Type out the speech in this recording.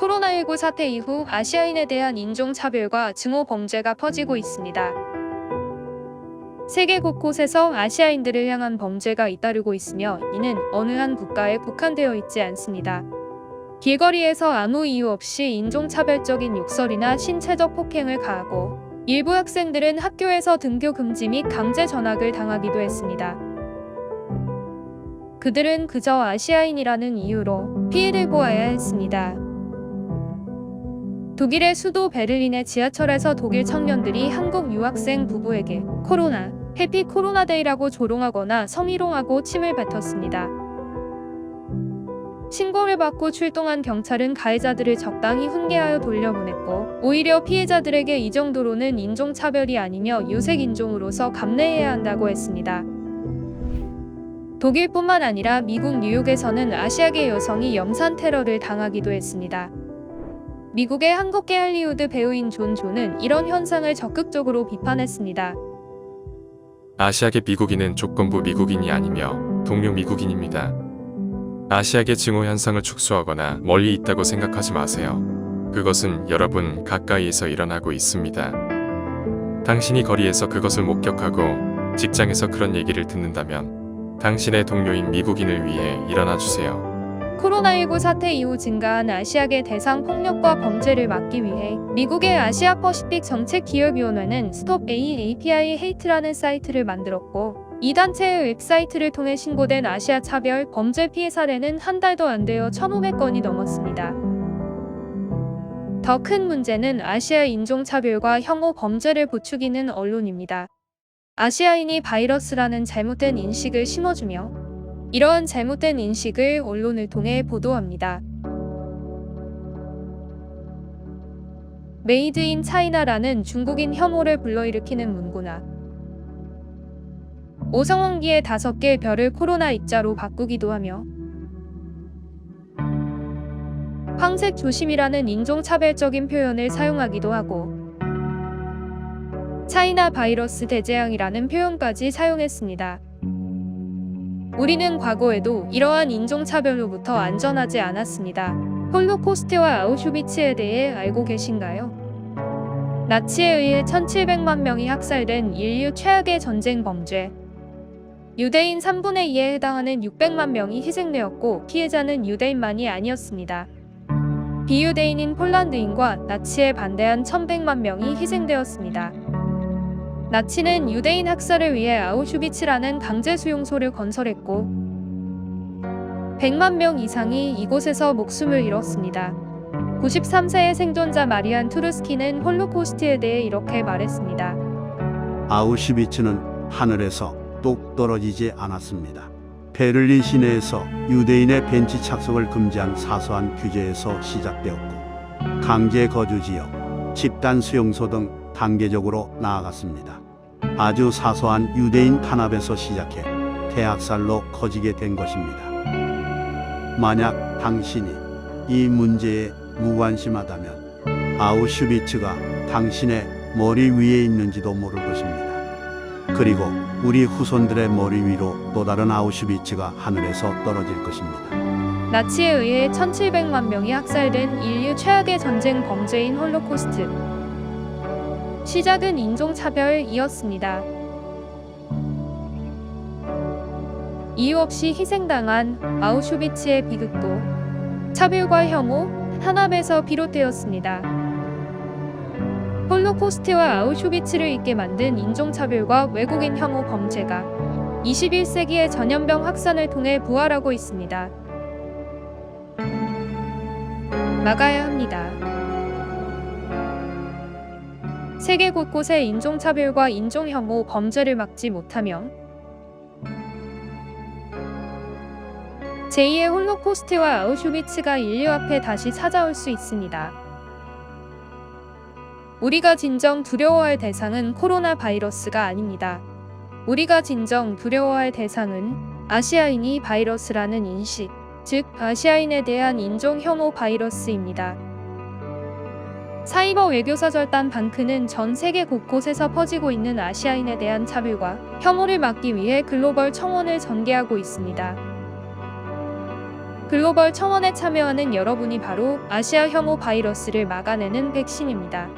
코로나19 사태 이후 아시아인에 대한 인종차별과 증오 범죄가 퍼지고 있습니다. 세계 곳곳에서 아시아인들을 향한 범죄가 잇따르고 있으며 이는 어느 한 국가에 국한되어 있지 않습니다. 길거리에서 아무 이유 없이 인종차별적인 욕설이나 신체적 폭행을 가하고 일부 학생들은 학교에서 등교 금지 및 강제 전학을 당하기도 했습니다. 그들은 그저 아시아인이라는 이유로 피해를 보아야 했습니다. 독일의 수도 베를린의 지하철에서 독일 청년들이 한국 유학생 부부에게 코로나, 해피 코로나데이라고 조롱하거나 성희롱하고 침을 뱉었습니다. 신고를 받고 출동한 경찰은 가해자들을 적당히 훈계하여 돌려보냈고 오히려 피해자들에게 이 정도로는 인종차별이 아니며 유색인종으로서 감내해야 한다고 했습니다. 독일뿐만 아니라 미국 뉴욕에서는 아시아계 여성이 염산 테러를 당하기도 했습니다. 미국의 한국계 할리우드 배우인 존 조는 이런 현상을 적극적으로 비판했습니다. 아시아계 미국인은 조건부 미국인이 아니며 동료 미국인입니다. 아시아계 증오 현상을 축소하거나 멀리 있다고 생각하지 마세요. 그것은 여러분 가까이에서 일어나고 있습니다. 당신이 거리에서 그것을 목격하고 직장에서 그런 얘기를 듣는다면 당신의 동료인 미국인을 위해 일어나 주세요. 코로나19 사태 이후 증가한 아시아계 대상 폭력과 범죄를 막기 위해 미국의 아시아 퍼시픽 정책 기획위원회는 스톱 AAPI 헤이트라는 사이트를 만들었고 이 단체의 웹사이트를 통해 신고된 아시아 차별 범죄 피해 사례는 한 달도 안 되어 1,500건이 넘었습니다. 더 큰 문제는 아시아 인종차별과 혐오 범죄를 부추기는 언론입니다. 아시아인이 바이러스라는 잘못된 인식을 심어주며 이러한 잘못된 인식을 언론을 통해 보도합니다. 메이드 인 차이나라는 중국인 혐오를 불러일으키는 문구나 오성원기의 다섯 개의 별을 코로나 입자로 바꾸기도 하며 황색 조심이라는 인종차별적인 표현을 사용하기도 하고 차이나 바이러스 대재앙이라는 표현까지 사용했습니다. 우리는 과거에도 이러한 인종차별로부터 안전하지 않았습니다. 홀로코스트와 아우슈비츠에 대해 알고 계신가요? 나치에 의해 1700만 명이 학살된 인류 최악의 전쟁 범죄. 유대인 3분의 2에 해당하는 600만 명이 희생되었고 피해자는 유대인만이 아니었습니다. 비유대인인 폴란드인과 나치에 반대한 1100만 명이 희생되었습니다. 나치는 유대인 학살을 위해 아우슈비츠라는 강제 수용소를 건설했고 100만 명 이상이 이곳에서 목숨을 잃었습니다. 93세의 생존자 마리안 투르스키는 홀로코스트에 대해 이렇게 말했습니다. 아우슈비츠는 하늘에서 똑 떨어지지 않았습니다. 베를린 시내에서 유대인의 벤치 착석을 금지한 사소한 규제에서 시작되었고 강제 거주 지역, 집단 수용소 등 단계적으로 나아갔습니다. 아주 사소한 유대인 탄압에서 시작해 대학살로 커지게 된 것입니다. 만약 당신이 이 문제에 무관심하다면 아우슈비츠가 당신의 머리 위에 있는지도 모를 것입니다. 그리고 우리 후손들의 머리 위로 또 다른 아우슈비츠가 하늘에서 떨어질 것입니다. 나치에 의해 1700만 명이 학살된 인류 최악의 전쟁 범죄인 홀로코스트. 시작은 인종차별이었습니다. 이유 없이 희생당한 아우슈비츠의 비극도 차별과 혐오, 탄압에서 비롯되었습니다. 홀로코스트와 아우슈비츠를 잊게 만든 인종차별과 외국인 혐오 범죄가 21세기의 전염병 확산을 통해 부활하고 있습니다. 막아야 합니다. 세계 곳곳의 인종차별과 인종혐오 범죄를 막지 못하면 제2의 홀로코스트와 아우슈비츠가 인류 앞에 다시 찾아올 수 있습니다. 우리가 진정 두려워할 대상은 코로나 바이러스가 아닙니다. 우리가 진정 두려워할 대상은 아시아인이 바이러스라는 인식, 즉 아시아인에 대한 인종 혐오 바이러스입니다. 사이버 외교사 절단 방크는 전 세계 곳곳에서 퍼지고 있는 아시아인에 대한 차별과 혐오를 막기 위해 글로벌 청원을 전개하고 있습니다. 글로벌 청원에 참여하는 여러분이 바로 아시아 혐오 바이러스를 막아내는 백신입니다.